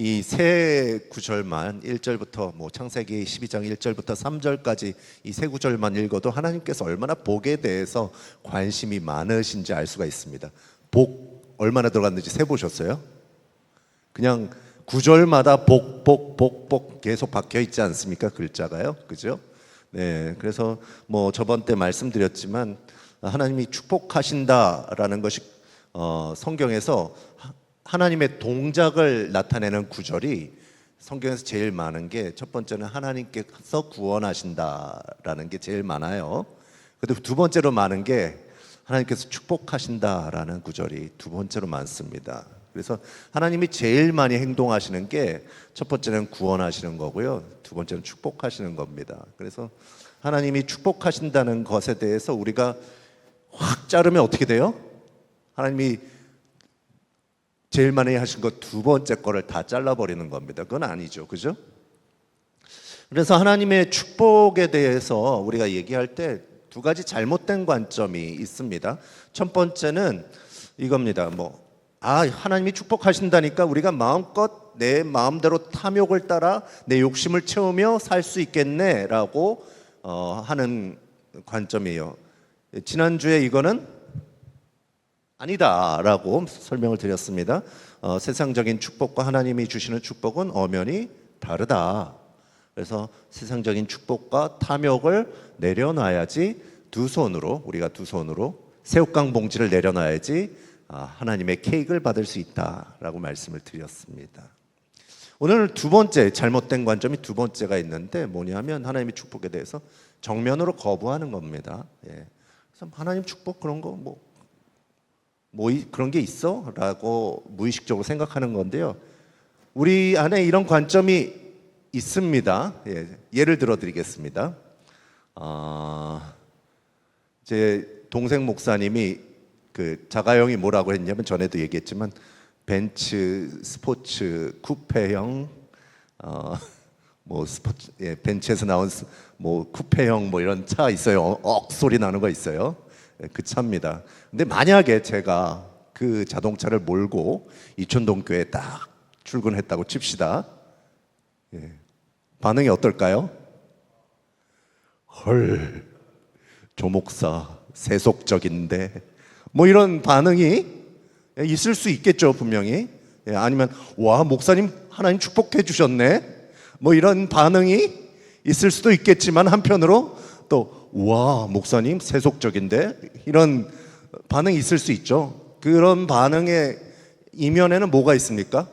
이 세 구절만 1절부터 뭐 창세기 12장 1절부터 3절까지 이 세 구절만 읽어도 하나님께서 얼마나 복에 대해서 관심이 많으신지 알 수가 있습니다. 복 얼마나 들어갔는지 세 보셨어요? 그냥 구절마다 복, 복, 복, 복 계속 박혀 있지 않습니까? 글자가요. 그죠? 네. 그래서 뭐 저번 때 말씀드렸지만 하나님이 축복하신다라는 것이 어, 성경에서 하- 하나님의 동작을 나타내는 구절이 성경에서 제일 많은 게 첫 번째는 하나님께서 구원하신다라는 게 제일 많아요. 근데 두 번째로 많은 게 하나님께서 축복하신다라는 구절이 두 번째로 많습니다. 그래서 하나님이 제일 많이 행동하시는 게 첫 번째는 구원하시는 거고요. 두 번째는 축복하시는 겁니다. 그래서 하나님이 축복하신다는 것에 대해서 우리가 확 자르면 어떻게 돼요? 하나님이 제일 많이 하신 것 두 번째 거를 다 잘라버리는 겁니다. 그건 아니죠. 그죠? 그래서 하나님의 축복에 대해서 우리가 얘기할 때 두 가지 잘못된 관점이 있습니다. 첫 번째는 이겁니다. 뭐, 아, 하나님이 축복하신다니까 우리가 마음껏 내 마음대로 탐욕을 따라 내 욕심을 채우며 살 수 있겠네라고 어, 하는 관점이에요. 지난주에 이거는 아니다라고 설명을 드렸습니다. 어, 세상적인 축복과 하나님이 주시는 축복은 엄연히 다르다. 그래서 세상적인 축복과 탐욕을 내려놔야지 두 손으로 우리가 두 손으로 새우깡 봉지를 내려놔야지 아, 하나님의 케이크를 받을 수 있다라고 말씀을 드렸습니다. 오늘 두 번째 잘못된 관점이 두 번째가 있는데 뭐냐면 하나님의 축복에 대해서 정면으로 거부하는 겁니다. 예. 그래서 하나님 축복 그런 거뭐 뭐 그런 게 있어?라고 무의식적으로 생각하는 건데요. 우리 안에 이런 관점이 있습니다. 예, 예를 들어 드리겠습니다. 아, 제 동생 목사님이 그 자가용이 뭐라고 했냐면 전에도 얘기했지만 벤츠 스포츠 쿠페형 어, 뭐 스포츠 예, 벤츠에서 나온 스- 뭐 쿠페형 뭐 이런 차 있어요. 어, 억 소리 나는 거 있어요. 예, 그 차입니다. 근데 만약에 제가 그 자동차를 몰고 이촌동 교회에 딱 출근했다고 칩시다. 예, 반응이 어떨까요? 헐, 조 목사 세속적인데 뭐 이런 반응이 있을 수 있겠죠 분명히 예, 아니면 와 목사님 하나님 축복해 주셨네 뭐 이런 반응이 있을 수도 있겠지만 한편으로 또 와 목사님 세속적인데 이런 반응이 있을 수 있죠 그런 반응의 이면에는 뭐가 있습니까?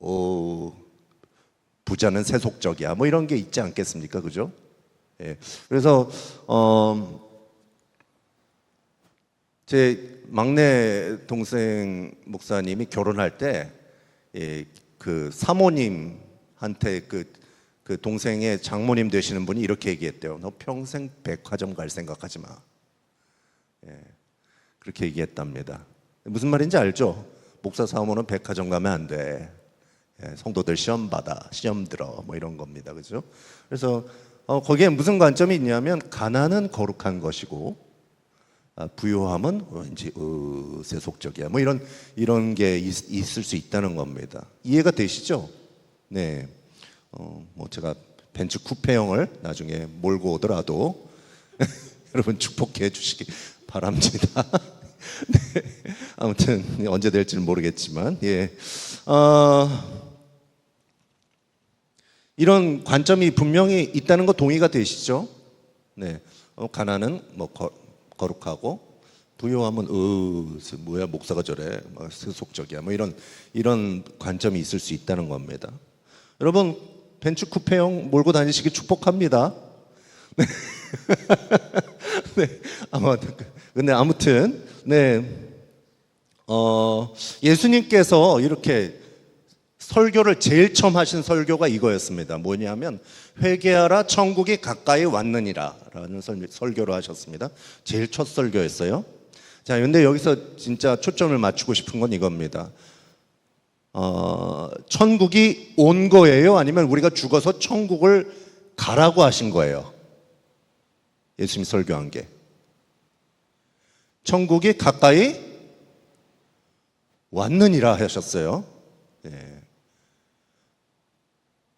오 부자는 세속적이야. 뭐 이런 게 있지 않겠습니까? 그죠? 예. 그래서 어, 제 막내 동생 목사님이 결혼할 때 예, 그 사모님한테 그, 그 동생의 장모님 되시는 분이 이렇게 얘기했대요. 너 평생 백화점 갈 생각하지 마. 예. 그렇게 얘기했답니다. 무슨 말인지 알죠? 목사 사모는 백화점 가면 안 돼. 예, 성도들 시험 받아, 시험 들어, 뭐 이런 겁니다, 그죠? 그래서 어, 거기에 무슨 관점이 있냐면 가난은 거룩한 것이고 아, 부요함은 왠지 어, 세속적이야, 뭐 이런 이런 게 있, 있을 수 있다는 겁니다. 이해가 되시죠? 네, 어, 뭐 제가 벤츠 쿠페형을 나중에 몰고 오더라도 여러분 축복해 주시기 바랍니다. 네, 아무튼 언제 될지는 모르겠지만 예. 어, 이런 관점이 분명히 있다는 거 동의가 되시죠? 네. 어, 가난은 뭐 거, 거룩하고 어 세- 뭐야 목사가 저래 뭐 세속적이야 뭐 이런 이런 관점이 있을 수 있다는 겁니다. 여러분 벤츠 쿠페형 몰고 다니시기 축복합니다. 네. 네. 아마 근데 아무튼 네. 어, 예수님께서 이렇게 설교를 제일 처음 하신 설교가 이거였습니다. 뭐냐면 회개하라 천국이 가까이 왔느니라라는 설- 설교를 하셨습니다. 제일 첫 설교였어요. 자, 근데 여기서 진짜 초점을 맞추고 싶은 건 이겁니다. 어, 천국이 온 거예요? 아니면 우리가 죽어서 천국을 가라고 하신 거예요? 예수님이 설교한 게. 천국이 가까이 왔느니라 하셨어요. 예.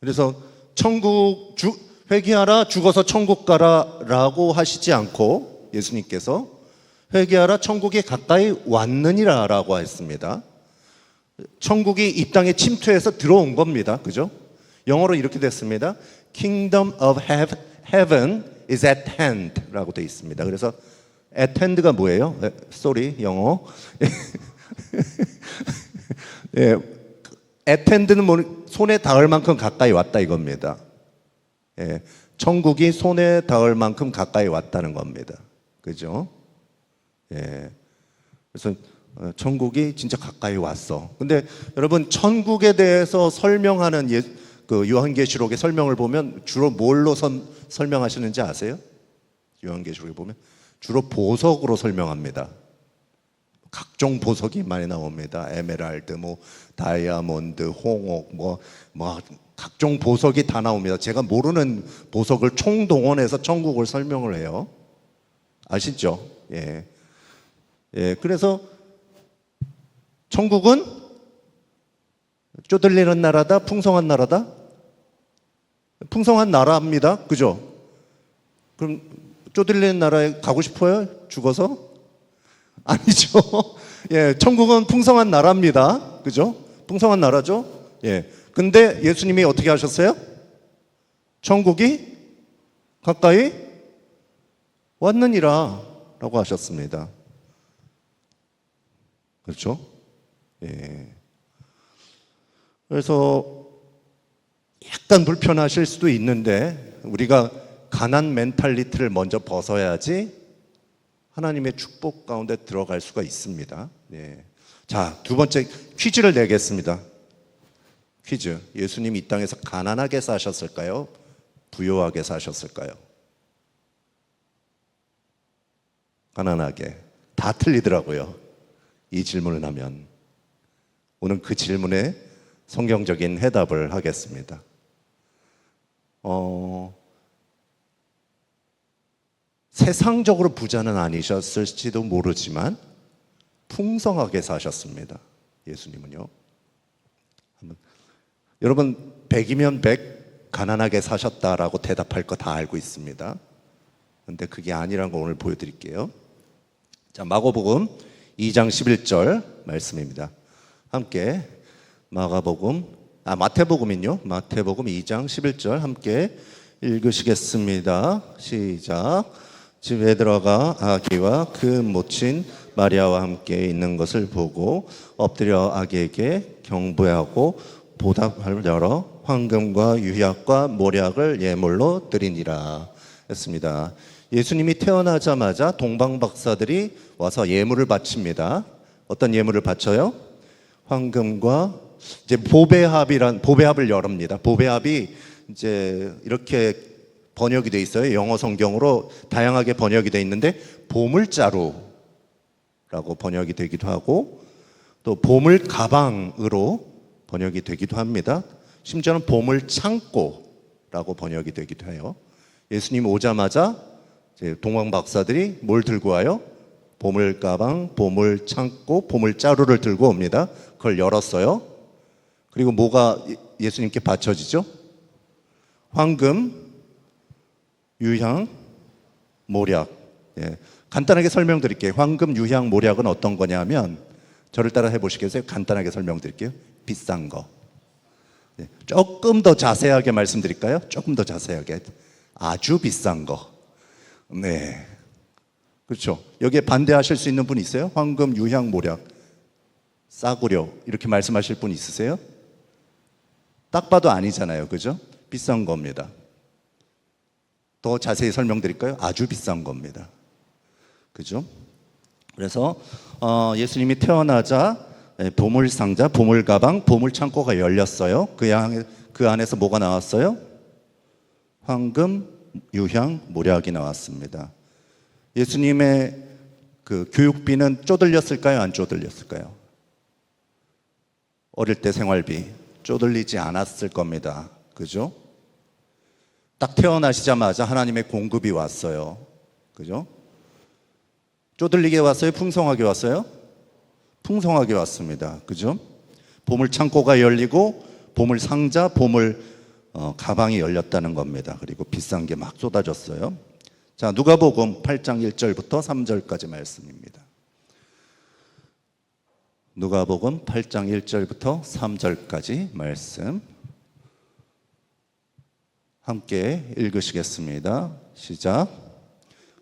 그래서 천국 주, 회개하라 죽어서 천국 가라라고 하시지 않고 예수님께서 회개하라 천국이 가까이 왔느니라라고 했습니다. 천국이 이 땅에 침투해서 들어온 겁니다. 그죠? 영어로 이렇게 됐습니다. Kingdom of heav- Heaven is at hand라고 되어 있습니다. 그래서 at hand가 뭐예요? 에, sorry, 영어. 예, at hand는 뭐, 손에 닿을 만큼 가까이 왔다 이겁니다. 예, 천국이 손에 닿을 만큼 가까이 왔다는 겁니다. 그죠? 예. 그래서 어, 천국이 진짜 가까이 왔어. 근데 여러분 천국에 대해서 설명하는 예, 그 요한계시록의 설명을 보면 주로 뭘로 선, 설명하시는지 아세요? 요한계시록에 보면 주로 보석으로 설명합니다. 각종 보석이 많이 나옵니다. 에메랄드, 뭐 다이아몬드, 홍옥, 뭐, 뭐 각종 보석이 다 나옵니다. 제가 모르는 보석을 총동원해서 천국을 설명을 해요. 아시죠? 예. 예, 그래서 천국은 쪼들리는 나라다, 풍성한 나라다? 풍성한 나라입니다. 그죠? 그럼 쪼들리는 나라에 가고 싶어요? 죽어서? 아니죠. 예, 천국은 풍성한 나라입니다. 그죠? 풍성한 나라죠? 예. 근데 예수님이 어떻게 하셨어요? 천국이 가까이 왔느니라 라고 하셨습니다. 그렇죠? 예. 그래서 약간 불편하실 수도 있는데 우리가 가난 멘탈리티를 먼저 벗어야지 하나님의 축복 가운데 들어갈 수가 있습니다. 예. 자, 두 번째 퀴즈를 내겠습니다. 퀴즈. 예수님 이 땅에서 가난하게 사셨을까요? 부유하게 사셨을까요? 가난하게. 다 틀리더라고요. 이 질문을 하면. 오늘 그 질문에 성경적인 해답을 하겠습니다. 어, 세상적으로 부자는 아니셨을지도 모르지만 풍성하게 사셨습니다. 예수님은요. 여러분 100이면 100 가난하게 사셨다라고 대답할 거 다 알고 있습니다. 근데 그게 아니라는 거 오늘 보여드릴게요. 자 마가복음 2장 11절 말씀입니다. 함께 마가복음 아 마태복음은요. 마태복음 2장 11절 함께 읽으시겠습니다. 시작. 집에 들어가 아기와 그 모친 마리아와 함께 있는 것을 보고 엎드려 아기에게 경배하고 보답을 열어 황금과 유약과 모략을 예물로 드리니라 했습니다. 예수님이 태어나자마자 동방 박사들이 와서 예물을 바칩니다. 어떤 예물을 바쳐요? 황금과 이제 보배합이란 보배합을 열합니다. 보배합이 이제 이렇게 번역이 돼 있어요. 영어 성경으로 다양하게 번역이 돼 있는데 보물자루라고 번역이 되기도 하고 또 보물 가방으로 번역이 되기도 합니다. 심지어는 보물 창고라고 번역이 되기도 해요. 예수님 오자마자 동방 박사들이 뭘 들고 와요? 보물 가방, 보물 창고, 보물 자루를 들고 옵니다. 그걸 열었어요. 그리고 뭐가 예- 예수님께 바쳐지죠? 황금, 유향, 모략. 예. 간단하게 설명드릴게요. 황금, 유향, 모략은 어떤 거냐면 저를 따라 해보시겠어요? 간단하게 설명드릴게요. 비싼 거. 예. 조금 더 자세하게 말씀드릴까요? 조금 더 자세하게. 아주 비싼 거. 네. 그렇죠. 여기에 반대하실 수 있는 분 있어요? 황금, 유향, 모략. 싸구려. 이렇게 말씀하실 분 있으세요? 딱 봐도 아니잖아요. 그죠? 비싼 겁니다. 더 자세히 설명드릴까요? 아주 비싼 겁니다. 그죠? 그래서 어, 예수님이 태어나자 예, 보물 상자, 보물 가방, 보물 창고가 열렸어요. 그, 양, 그 안에서 뭐가 나왔어요? 황금, 유향, 모략이 나왔습니다. 예수님의 그 교육비는 쪼들렸을까요? 안 쪼들렸을까요? 어릴 때 생활비 쪼들리지 않았을 겁니다. 그죠? 딱 태어나시자마자 하나님의 공급이 왔어요. 그죠? 쪼들리게 왔어요? 풍성하게 왔어요? 풍성하게 왔습니다. 그죠? 보물 창고가 열리고 보물 상자, 보물 어, 가방이 열렸다는 겁니다. 그리고 비싼 게 막 쏟아졌어요. 자, 누가복음 8장 1절부터 3절까지 말씀입니다. 누가복음 8장 1절부터 3절까지 말씀 함께 읽으시겠습니다. 시작.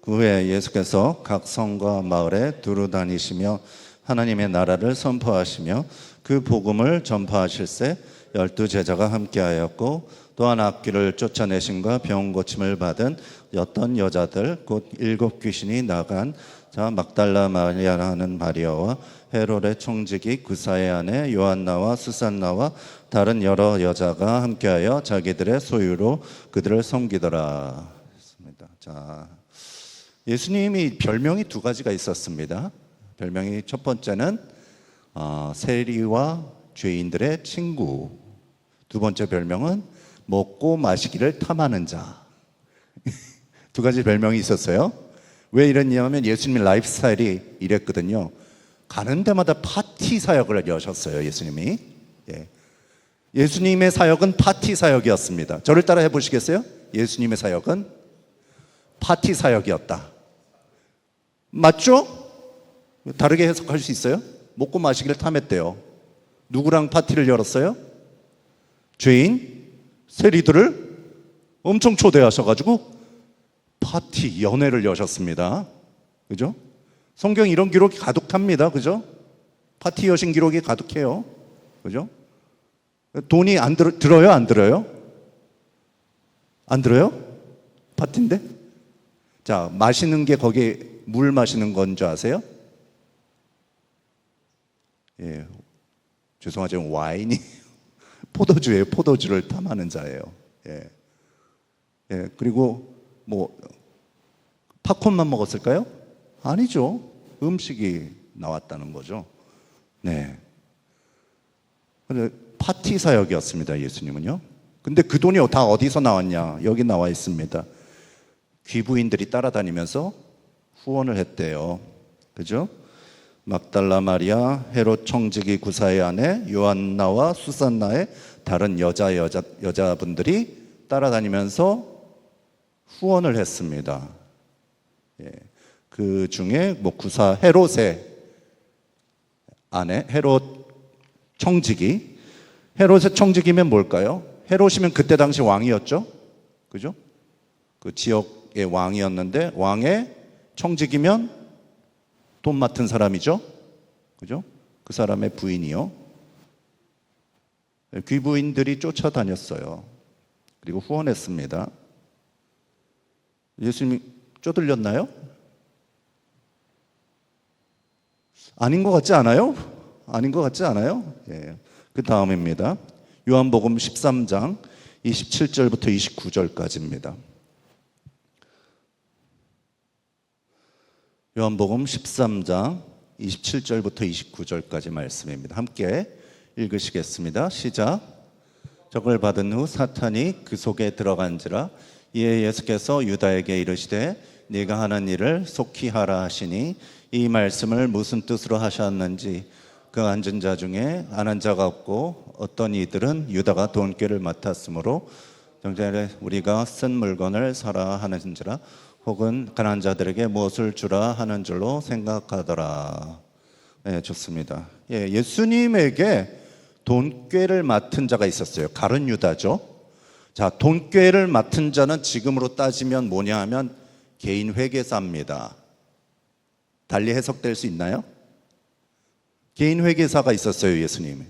그 후에 예수께서 각 성과 마을에 두루 다니시며 하나님의 나라를 선포하시며 그 복음을 전파하실세 열두 제자가 함께하였고 또한 악기를 쫓아내심과 병 고침을 받은 어떤 여자들 곧 일곱 귀신이 나간 자 막달라 마리아라는 마리아와 헤롯의 총직이 구사의 아내 요한나와 수산나와 다른 여러 여자가 함께하여 자기들의 소유로 그들을 섬기더라. 했습니다. 자, 예수님이 별명이 두 가지가 있었습니다. 별명이 첫 번째는 어, 세리와 죄인들의 친구. 두 번째 별명은 먹고 마시기를 탐하는 자. 두 가지 별명이 있었어요. 왜 이랬냐면 예수님의 라이프 스타일이 이랬거든요. 가는 데마다 파티 사역을 여셨어요, 예수님이. 예. 예수님의 사역은 파티 사역이었습니다. 저를 따라 해보시겠어요? 예수님의 사역은 파티 사역이었다. 맞죠? 다르게 해석할 수 있어요? 먹고 마시기를 탐했대요. 누구랑 파티를 열었어요? 죄인, 세리들을 엄청 초대하셔가지고 파티, 연회를 여셨습니다. 그죠? 성경 이런 기록이 가득합니다. 그죠? 파티 여신 기록이 가득해요. 그죠? 돈이 안 들, 들어요? 안 들어요? 안 들어요? 파티인데? 자, 마시는 게 거기 물 마시는 건 줄 아세요? 예. 죄송하지만 와인이 포도주예요. 포도주를 탐하는 자예요. 예. 예. 그리고 뭐 팝콘만 먹었을까요? 아니죠. 음식이 나왔다는 거죠. 네. 근데 파티 사역이었습니다. 예수님은요. 근데 그 돈이 다 어디서 나왔냐? 여기 나와 있습니다. 귀부인들이 따라다니면서 후원을 했대요. 그죠? 막달라 마리아, 헤롯 청지기 구사의 아내 요한나와 수산나의 다른 여자 여자 여자분들이 따라다니면서 후원을 했습니다. 예. 그 중에 뭐 구사 헤롯의 아내 헤롯 청지기 헤롯의 청지기면 뭘까요? 헤롯이면 그때 당시 왕이었죠. 그죠? 그 지역의 왕이었는데 왕의 청직이면 돈 맡은 사람이죠. 그죠? 그 사람의 부인이요. 귀부인들이 쫓아다녔어요. 그리고 후원했습니다. 예수님이 쪼들렸나요? 아닌 것 같지 않아요? 아닌 것 같지 않아요? 예. 그 다음입니다. 요한복음 13장 27절부터 29절까지입니다. 요한복음 13장 27절부터 29절까지 말씀입니다. 함께 읽으시겠습니다. 시작. 저걸 받은 후 사탄이 그 속에 들어간지라 이에 예수께서 유다에게 이르시되 네가 하는 일을 속히 하라 하시니 이 말씀을 무슨 뜻으로 하셨는지 그 앉은 자 중에 아는 자가 없고 어떤 이들은 유다가 돈꾀를 맡았으므로 정전에 우리가 쓴 물건을 사라 하는지라 혹은 가난 자들에게 무엇을 주라 하는 줄로 생각하더라. 네, 좋습니다. 예, 예수님에게 돈꾀를 맡은 자가 있었어요. 가른 유다죠. 자, 돈꾀를 맡은 자는 지금으로 따지면 뭐냐 하면 개인 회계사입니다. 달리 해석될 수 있나요? 개인 회계사가 있었어요, 예수님.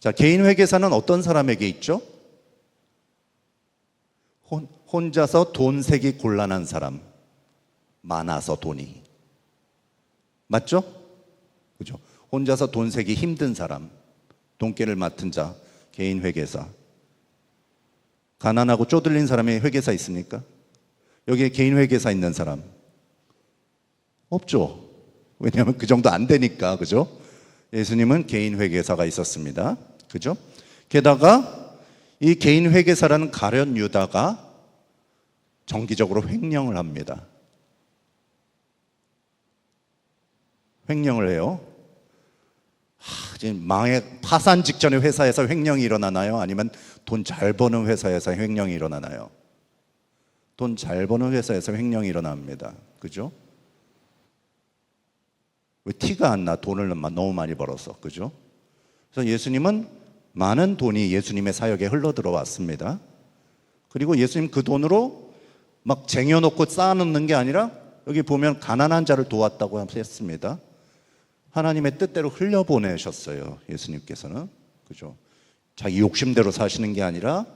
자, 개인 회계사는 어떤 사람에게 있죠? 혼, 혼자서 돈 세기 곤란한 사람. 많아서 돈이. 맞죠? 그죠? 혼자서 돈 세기 힘든 사람. 돈깨를 맡은 자. 개인 회계사. 가난하고 쪼들린 사람이 회계사 있습니까? 여기에 개인 회계사 있는 사람. 없죠. 왜냐하면 그 정도 안 되니까. 그죠? 예수님은 개인 회계사가 있었습니다. 그죠? 게다가 이 개인 회계사라는 가련 유다가 정기적으로 횡령을 합니다. 횡령을 해요. 지금 망해 파산 직전의 회사에서 횡령이 일어나나요? 아니면 돈 잘 버는 회사에서 횡령이 일어나나요? 돈 잘 버는 회사에서 횡령이 일어납니다. 그죠? 왜 티가 안 나? 돈을 너무 많이 벌어서. 그죠? 그래서 예수님은 많은 돈이 예수님의 사역에 흘러 들어왔습니다. 그리고 예수님 그 돈으로 막 쟁여놓고 쌓아놓는 게 아니라 여기 보면 가난한 자를 도왔다고 했습니다. 하나님의 뜻대로 흘려보내셨어요. 예수님께서는. 그죠? 자기 욕심대로 사시는 게 아니라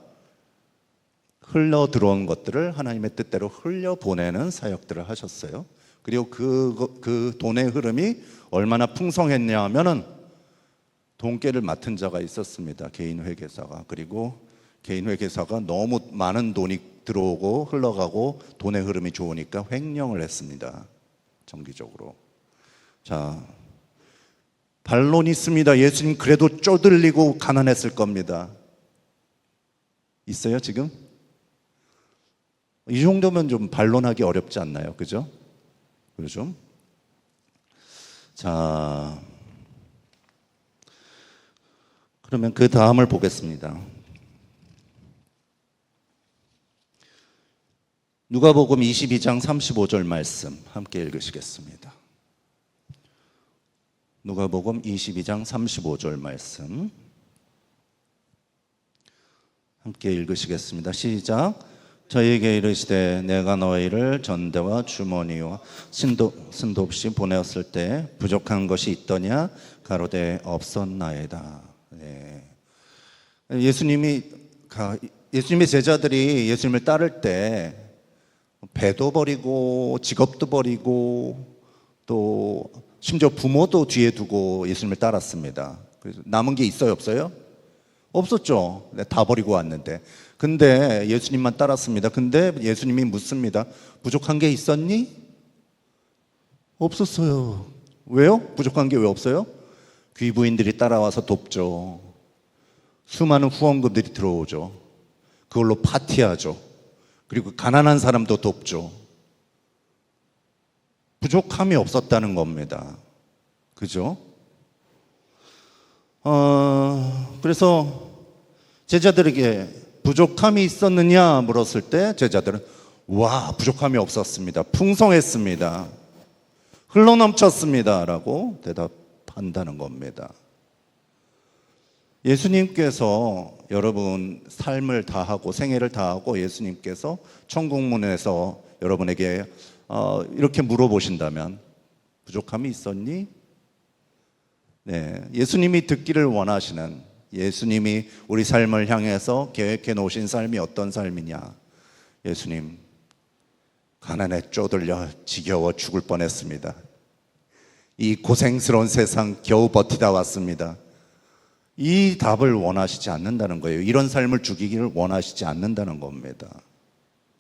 흘러 들어온 것들을 하나님의 뜻대로 흘려보내는 사역들을 하셨어요. 그리고 그, 그 돈의 흐름이 얼마나 풍성했냐 하면은 돈깨를 맡은 자가 있었습니다. 개인 회계사가. 그리고 개인 회계사가 너무 많은 돈이 들어오고 흘러가고 돈의 흐름이 좋으니까 횡령을 했습니다. 정기적으로. 자, 반론이 있습니다. 예수님 그래도 쪼들리고 가난했을 겁니다. 있어요, 지금? 이 정도면 좀 반론하기 어렵지 않나요? 그죠? 그렇죠? 자, 그러면 그 다음을 보겠습니다. 누가복음 22장 35절 말씀 함께 읽으시겠습니다. 누가복음 22장 35절 말씀 함께 읽으시겠습니다. 시작. 저에게 이르시되 내가 너희를 전대와 주머니와 신도 신도 없이 보내었을 때 부족한 것이 있더냐 가로되 없었나이다. 네. 예수님이 가- 예수님의 제자들이 예수님을 따를 때 배도 버리고 직업도 버리고 또 심지어 부모도 뒤에 두고 예수님을 따랐습니다. 그래서 남은 게 있어요, 없어요? 없었죠. 네, 다 버리고 왔는데. 근데 예수님만 따랐습니다. 근데 예수님이 묻습니다. 부족한 게 있었니? 없었어요. 왜요? 부족한 게 왜 없어요? 귀부인들이 따라와서 돕죠. 수많은 후원금들이 들어오죠. 그걸로 파티하죠. 그리고 가난한 사람도 돕죠. 부족함이 없었다는 겁니다. 그죠? 어, 그래서 제자들에게 부족함이 있었느냐 물었을 때 제자들은 와, 부족함이 없었습니다. 풍성했습니다. 흘러넘쳤습니다. 라고 대답한다는 겁니다. 예수님께서 여러분 삶을 다하고 생애를 다하고 예수님께서 천국문에서 여러분에게 어, 이렇게 물어보신다면 부족함이 있었니? 네, 예수님이 듣기를 원하시는 예수님이 우리 삶을 향해서 계획해 놓으신 삶이 어떤 삶이냐? 예수님 가난에 쪼들려 지겨워 죽을 뻔했습니다. 이 고생스러운 세상 겨우 버티다 왔습니다. 이 답을 원하시지 않는다는 거예요. 이런 삶을 주기를 원하시지 않는다는 겁니다.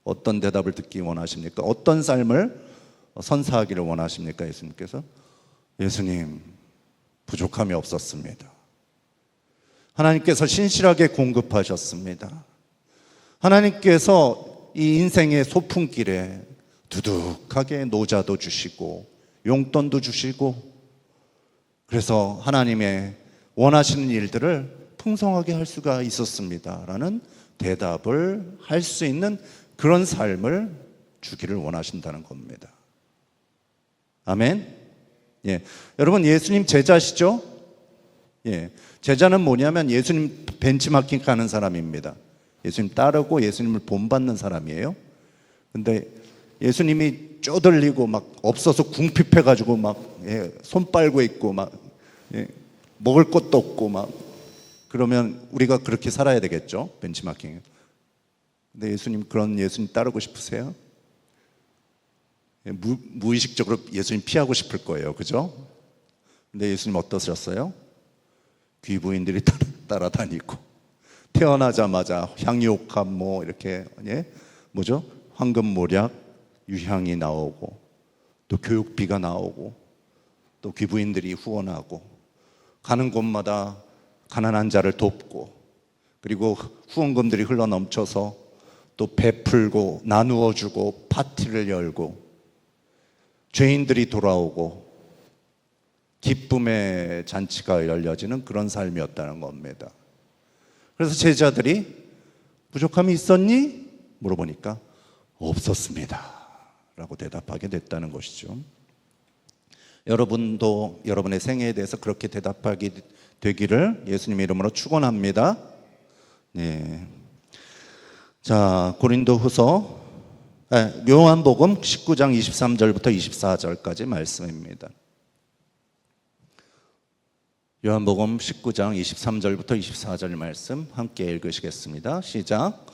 어떤 대답을 듣기 원하십니까? 어떤 삶을 선사하기를 원하십니까? 예수님께서 예수님 부족함이 없었습니다. 하나님께서 신실하게 공급하셨습니다. 하나님께서 이 인생의 소풍길에 두둑하게 노자도 주시고 용돈도 주시고 그래서 하나님의 원하시는 일들을 풍성하게 할 수가 있었습니다 라는 대답을 할 수 있는 그런 삶을 주기를 원하신다는 겁니다. 아멘. 예. 여러분 예수님 제자시죠? 예. 제자는 뭐냐면 예수님 벤치마킹 하는 사람입니다. 예수님 따르고 예수님을 본받는 사람이에요. 근데 예수님이 쪼들리고 막 없어서 궁핍해 가지고 막손 예, 빨고 있고 막 예, 먹을 것도 없고 막 그러면 우리가 그렇게 살아야 되겠죠? 벤치마킹. 근데 예수님 그런 예수님 따르고 싶으세요? 예, 무, 무의식적으로 예수님 피하고 싶을 거예요. 그죠? 근데 예수님 어떠셨어요? 귀부인들이 따라, 따라 다니고 태어나자마자 향유옥합 뭐 이렇게 예? 뭐죠? 황금모략 유향이 나오고 또 교육비가 나오고 또 귀부인들이 후원하고 가는 곳마다 가난한 자를 돕고 그리고 후원금들이 흘러 넘쳐서 또 베풀고 나누어 주고 파티를 열고 죄인들이 돌아오고 기쁨의 잔치가 열려지는 그런 삶이었다는 겁니다. 그래서 제자들이 부족함이 있었니? 물어보니까 없었습니다. 라고 대답하게 됐다는 것이죠. 여러분도 여러분의 생애에 대해서 그렇게 대답하게 되기를 예수님의 이름으로 축원합니다. 네. 자, 고린도 후서 요한복음 19장 23절부터 24절까지 말씀입니다. 요한복음 19장 23절부터 24절 말씀 함께 읽으시겠습니다. 시작.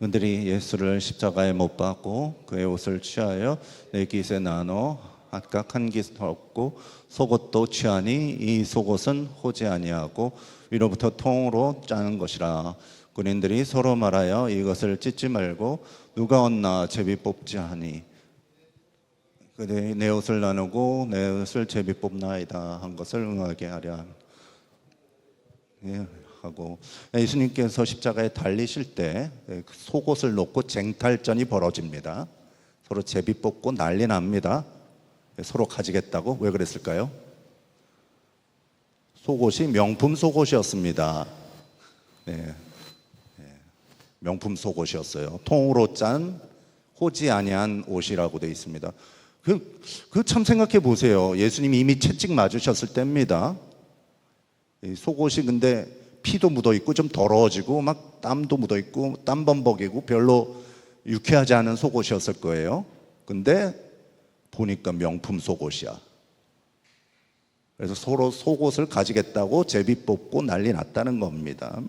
그들이 예수를 십자가에 못 박고 그의 옷을 취하여 네 깃에 나눠 한깃 얻고 속옷도 취하니 이 속옷은 호지 아니하고 위로부터 통으로 짜는 것이라 군인들이 서로 말하여 이것을 찢지 말고 누가 얻나 제비 뽑지 하니 그들이 내 옷을 나누고 내 옷을 제비 뽑나이다 한 것을 응하게 하려 예, 하고 예수님께서 십자가에 달리실 때 예, 속옷을 놓고 쟁탈전이 벌어집니다. 서로 제비 뽑고 난리 납니다. 예, 서로 가지겠다고 왜 그랬을까요? 속옷이 명품 속옷이었습니다. 네, 예, 명품 속옷이었어요. 통으로 짠 호지 아니한 옷이라고 되어 있습니다. 그, 그 참 생각해 보세요. 예수님이 이미 채찍 맞으셨을 때입니다. 이 속옷이 근데 피도 묻어 있고 좀 더러워지고 막 땀도 묻어 있고 땀범벅이고 별로 유쾌하지 않은 속옷이었을 거예요. 근데 보니까 명품 속옷이야. 그래서 서로 속옷을 가지겠다고 제비 뽑고 난리 났다는 겁니다.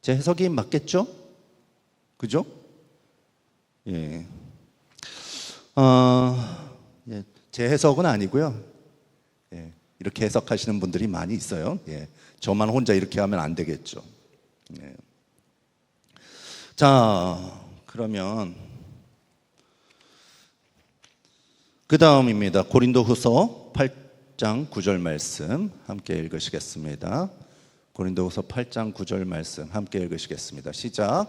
제 해석이 맞겠죠? 그죠? 예. 어, 예, 제 해석은 아니고요. 예, 이렇게 해석하시는 분들이 많이 있어요. 예, 저만 혼자 이렇게 하면 안 되겠죠. 예. 자, 그러면 그 다음입니다. 고린도 후서 8장 9절 말씀 함께 읽으시겠습니다. 고린도 후서 8장 9절 말씀 함께 읽으시겠습니다. 시작.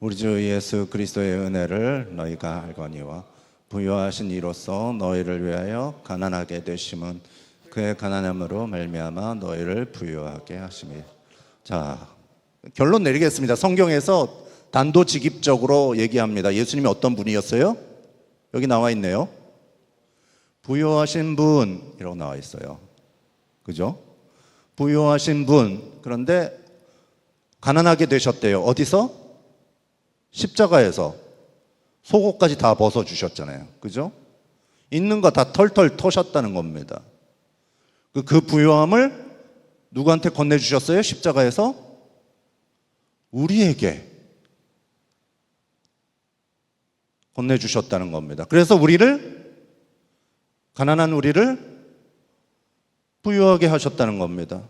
우리 주 예수 그리스도의 은혜를 너희가 알거니와 부요하신 이로써 너희를 위하여 가난하게 되심은 그의 가난함으로 말미암아 너희를 부요하게 하심이. 자, 결론 내리겠습니다. 성경에서 단도직입적으로 얘기합니다. 예수님이 어떤 분이었어요? 여기 나와 있네요. 부요하신 분이라고 나와 있어요. 그죠? 부요하신 분. 그런데 가난하게 되셨대요. 어디서? 십자가에서. 속옷까지 다 벗어 주셨잖아요. 그죠? 있는 거 다 털털 터셨다는 겁니다. 그, 그 부요함을 누구한테 건네 주셨어요? 십자가에서 우리에게 건네 주셨다는 겁니다. 그래서 우리를 가난한 우리를 부유하게 하셨다는 겁니다.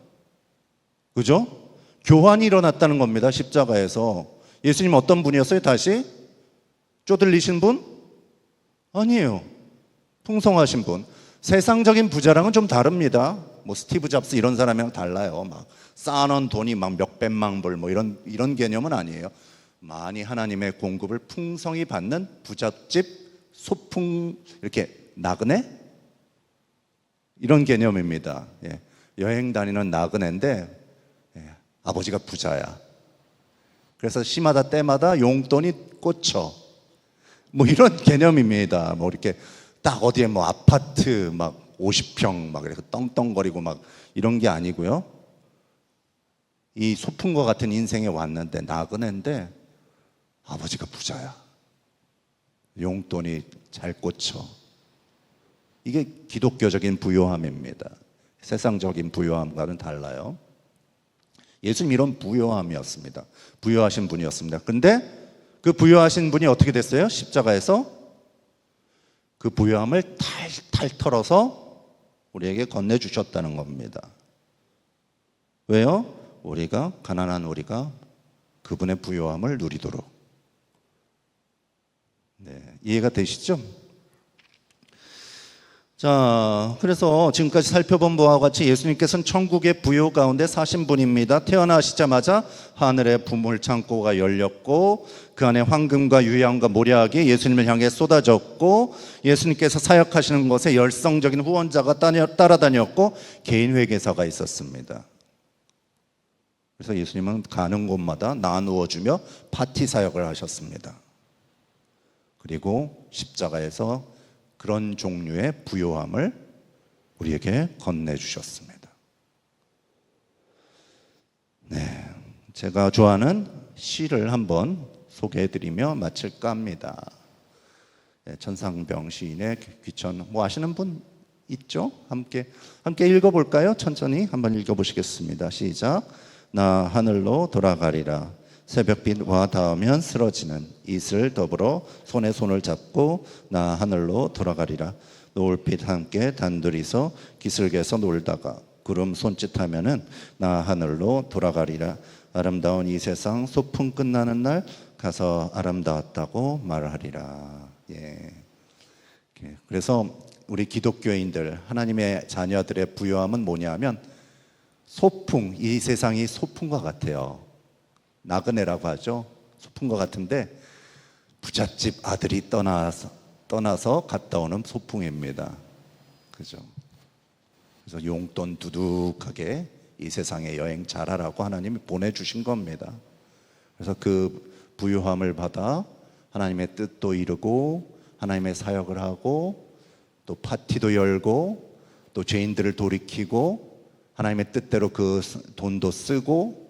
그죠? 교환이 일어났다는 겁니다. 십자가에서. 예수님 어떤 분이었어요? 다시? 쪼들리신 분? 아니에요. 풍성하신 분. 세상적인 부자랑은 좀 다릅니다. 뭐 스티브 잡스 이런 사람이랑 달라요. 막 쌓아놓은 돈이 막 몇백만 불 뭐 이런 이런 개념은 아니에요. 많이 하나님의 공급을 풍성히 받는 부잣집 소풍 이렇게 나그네 이런 개념입니다. 예. 여행 다니는 나그네인데 예. 아버지가 부자야. 그래서 시마다 때마다 용돈이 꽂혀. 뭐 이런 개념입니다. 뭐 이렇게 딱 어디에 뭐 아파트 막 50평 막 이렇게 떵떵거리고 막 이런 게 아니고요. 이 소풍과 같은 인생에 왔는데 나그네인데 아버지가 부자야. 용돈이 잘 꽂혀. 이게 기독교적인 부요함입니다. 세상적인 부요함과는 달라요. 예수님 이런 부요함이었습니다. 부요하신 분이었습니다. 근데 그 부요하신 분이 어떻게 됐어요? 십자가에서 그 부요함을 탈탈 털어서 우리에게 건네 주셨다는 겁니다. 왜요? 우리가 가난한 우리가 그분의 부요함을 누리도록. 네, 이해가 되시죠? 자, 그래서 지금까지 살펴본 바와 같이 예수님께서는 천국의 부요 가운데 사신 분입니다. 태어나시자마자 하늘의 부물 창고가 열렸고 그 안에 황금과 유향과 모략이 예수님을 향해 쏟아졌고 예수님께서 사역하시는 곳에 열성적인 후원자가 따라다녔고 개인 회계사가 있었습니다. 그래서 예수님은 가는 곳마다 나누어 주며 파티 사역을 하셨습니다. 그리고 십자가에서 그런 종류의 부요함을 우리에게 건네 주셨습니다. 네. 제가 좋아하는 시를 한번 소개해 드리며 마칠까 합니다. 네, 천상병 시인의 귀천 뭐 아시는 분 있죠? 함께 함께 읽어 볼까요? 천천히 한번 읽어 보시겠습니다. 시작. 나 하늘로 돌아가리라. 새벽빛 와 닿으면 쓰러지는 이슬 더불어 손에 손을 잡고 나 하늘로 돌아가리라. 노을빛 함께 단둘이서 기슭에서 놀다가 구름 손짓하면은 나 하늘로 돌아가리라. 아름다운 이 세상 소풍 끝나는 날 가서 아름다웠다고 말하리라. 예. 그래서 우리 기독교인들 하나님의 자녀들의 부요함은 뭐냐면 소풍 이 세상이 소풍과 같아요. 나그네라고 하죠. 소풍과 같은데 부잣집 아들이 떠나서 떠나서 갔다 오는 소풍입니다. 그죠? 그래서 용돈 두둑하게 이 세상에 여행 잘하라고 하나님이 보내주신 겁니다. 그래서 그 부유함을 받아 하나님의 뜻도 이루고 하나님의 사역을 하고 또 파티도 열고 또 죄인들을 돌이키고 하나님의 뜻대로 그 돈도 쓰고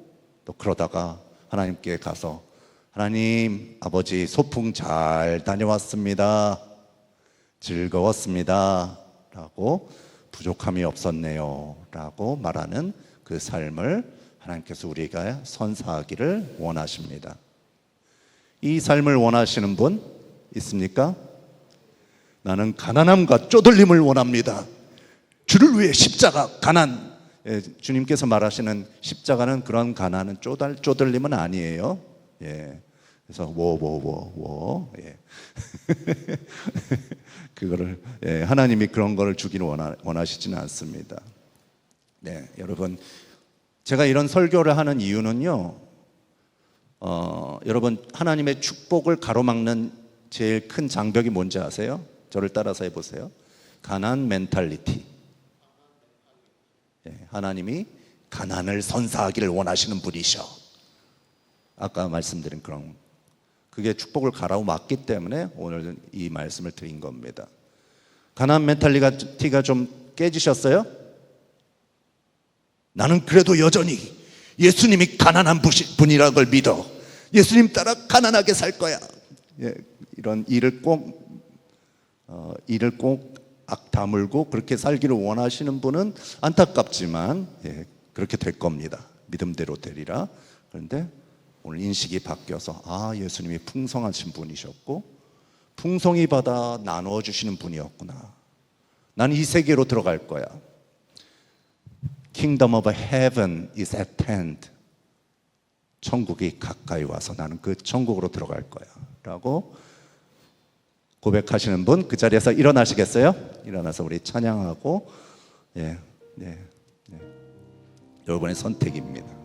또 그러다가 하나님께 가서 하나님 아버지 소풍 잘 다녀왔습니다. 즐거웠습니다. 라고 부족함이 없었네요. 라고 말하는 그 삶을 하나님께서 우리가 선사하기를 원하십니다. 이 삶을 원하시는 분 있습니까? 나는 가난함과 쪼들림을 원합니다. 주를 위해 십자가 가난 예, 주님께서 말하시는 십자가는 그런 가난은 쪼달 쪼들림은 아니에요. 예. 그래서 워 워 워 워 예. 그거를 예, 하나님이 그런 거를 주기를 원하, 원하시지는 않습니다. 네, 여러분 제가 이런 설교를 하는 이유는요. 어, 여러분 하나님의 축복을 가로막는 제일 큰 장벽이 뭔지 아세요? 저를 따라서 해보세요. 가난 멘탈리티. 예, 하나님이 가난을 선사하기를 원하시는 분이셔. 아까 말씀드린 그런 그게 축복을 가로막기 때문에 오늘 이 말씀을 드린 겁니다. 가난 멘탈리티가 좀 깨지셨어요? 나는 그래도 여전히 예수님이 가난한 분이라는 걸 믿어. 예수님 따라 가난하게 살 거야. 예, 이런 일을 꼭 어, 이를 꼭 악 다물고 그렇게 살기를 원하시는 분은 안타깝지만 예, 그렇게 될 겁니다. 믿음대로 되리라. 그런데 오늘 인식이 바뀌어서 아 예수님이 풍성하신 분이셨고 풍성히 받아 나누어 주시는 분이었구나. 난 이 세계로 들어갈 거야. Kingdom of Heaven is at hand. 천국이 가까이 와서 나는 그 천국으로 들어갈 거야 라고 고백하시는 분 그 자리에서 일어나시겠어요? 일어나서 우리 찬양하고 예, 예, 예. 여러분의 선택입니다.